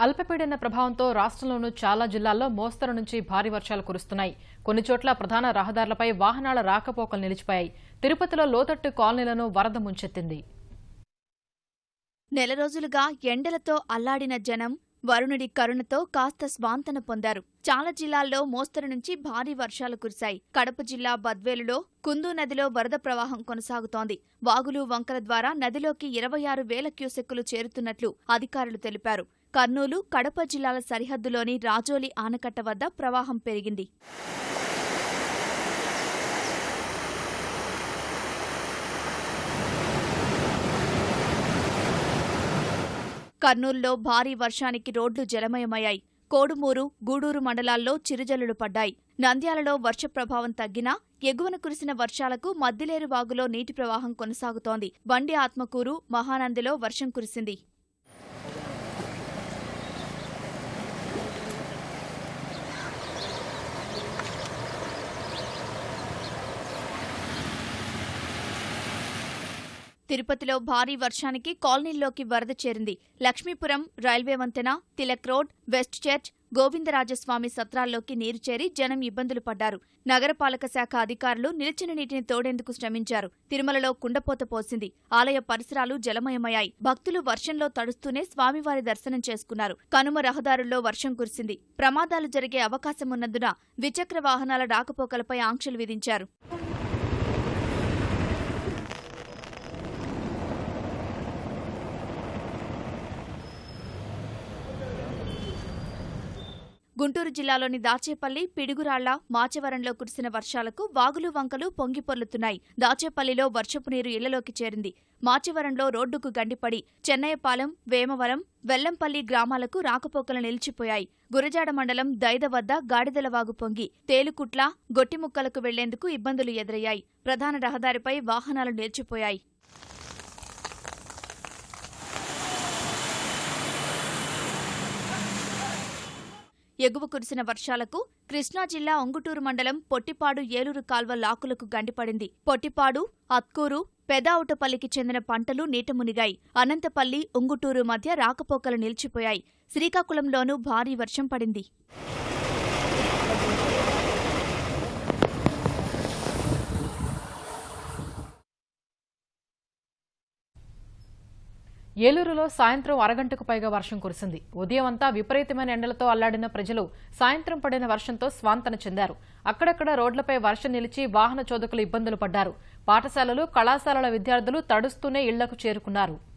అల్పపీడన ప్రభావంతో రాష్ట్రంలోని చాలా జిల్లాల్లో మోస్తరు నుంచి భారీ వర్షాలు కురుస్తున్నాయి. కొన్ని చోట్ల ప్రధాన రహదారులపై వాహనాల రాకపోకలు నిలిచిపోయాయి. తిరుపతిలో లోతట్టు కాలనీలను వరద ముంచెత్తింది. నెల రోజులుగా ఎండలతో అల్లాడిన జనం వరుణుడి కరుణతో కాస్త స్వాంతన పొందారు. చాలా జిల్లాల్లో మోస్తరు నుంచి భారీ వర్షాలు కురిశాయి. కడప జిల్లా బద్వేలులో కుందు నదిలో వరద ప్రవాహం కొనసాగుతోంది. వాగులు వంకల ద్వారా నదిలోకి ఇరవై ఆరు వేల క్యూసెక్కులు చేరుతున్నట్లు అధికారులు తెలిపారు. కర్నూలు కడప జిల్లాల సరిహద్దులోని రాజోలి ఆనకట్ట వద్ద ప్రవాహం పెరిగింది. కర్నూలులో భారీ వర్షానికి రోడ్లు జలమయమయ్యాయి. కోడుమూరు గూడూరు మండలాల్లో చిరుజల్లులు పడ్డాయి. నంద్యాలలో వర్ష ప్రభావం తగ్గినా ఎగువన కురిసిన వర్షాలకు మద్దిలేరు వాగులో నీటి ప్రవాహం కొనసాగుతోంది. బండి ఆత్మకూరు మహానందిలో వర్షం కురిసింది. తిరుపతిలో భారీ వర్షానికి కాలనీల్లోకి వరద చేరింది. లక్ష్మీపురం రైల్వే వంతెన Tilak road west church Govindarajaswamy సత్రాల్లోకి నీరు చేరి జనం ఇబ్బందులు పడ్డారు. నగరపాలక శాఖ అధికారులు నిలిచిన నీటిని తోడేందుకు శ్రమించారు. తిరుమలలో కుండపోత పోసింది. ఆలయ పరిసరాలు జలమయమయ్యాయి. భక్తులు వర్షంలో తడుస్తూనే స్వామివారి దర్శనం చేసుకున్నారు. కనుమ రహదారుల్లో వర్షం కురిసింది. ప్రమాదాలు జరిగే అవకాశమున్నందున ద్విచక్ర వాహనాల రాకపోకలపై ఆంక్షలు విధించారు. గుంటూరు జిల్లాలోని దాచేపల్లి పిడుగురాళ్ళ మాచవరంలో కురిసిన వర్షాలకు వాగులు వంకలు పొంగిపొర్లుతున్నాయి దాచేపల్లిలో వర్షపు నీరు ఇళ్ళలోకి చేరింది. మాచవరంలో రోడ్డుకు గండిపడి చెన్నయపాలెం వేమవరం వెల్లంపల్లి గ్రామాలకు రాకపోకలు నిలిచిపోయాయి. గురజాడ మండలం దైద వద్ద గాడిదల వాగు పొంగి తేలుకుట్ల గొట్టిముక్కలకు వెళ్ళేందుకు ఇబ్బందులు ఎదురయ్యాయి. ప్రధాన రహదారిపై వాహనాలు నిలిచిపోయాయి. ఎగువ కురిసిన వర్షాలకు కృష్ణా జిల్లా ఒంగుటూరు మండలం పొట్టిపాడు ఏలూరు కాల్వ లాకులకు గండిపడింది. పొట్టిపాడు అత్కూరు పెదావుటపల్లికి చెందిన పంటలు నీట మునిగాయి. అనంతపల్లి ఉంగుటూరు మధ్య రాకపోకలు నిలిచిపోయాయి. శ్రీకాకుళంలోనూ భారీ వర్షం పడింది. ఏలూరులో సాయంత్రం అరగంటకు పైగా వర్షం కురిసింది. ఉదయం అంతా విపరీతమైన ఎండలతో అల్లాడిన ప్రజలు సాయంత్రం పడిన వర్షంతో స్వాంతన చెందారు. అక్కడక్కడ రోడ్లపై వర్షం నిలిచి వాహన చోదకులు ఇబ్బందులు పడ్డారు. పాఠశాలలు కళాశాలల విద్యార్థులు తడుస్తూనే ఇళ్ళకు చేరుకున్నారు.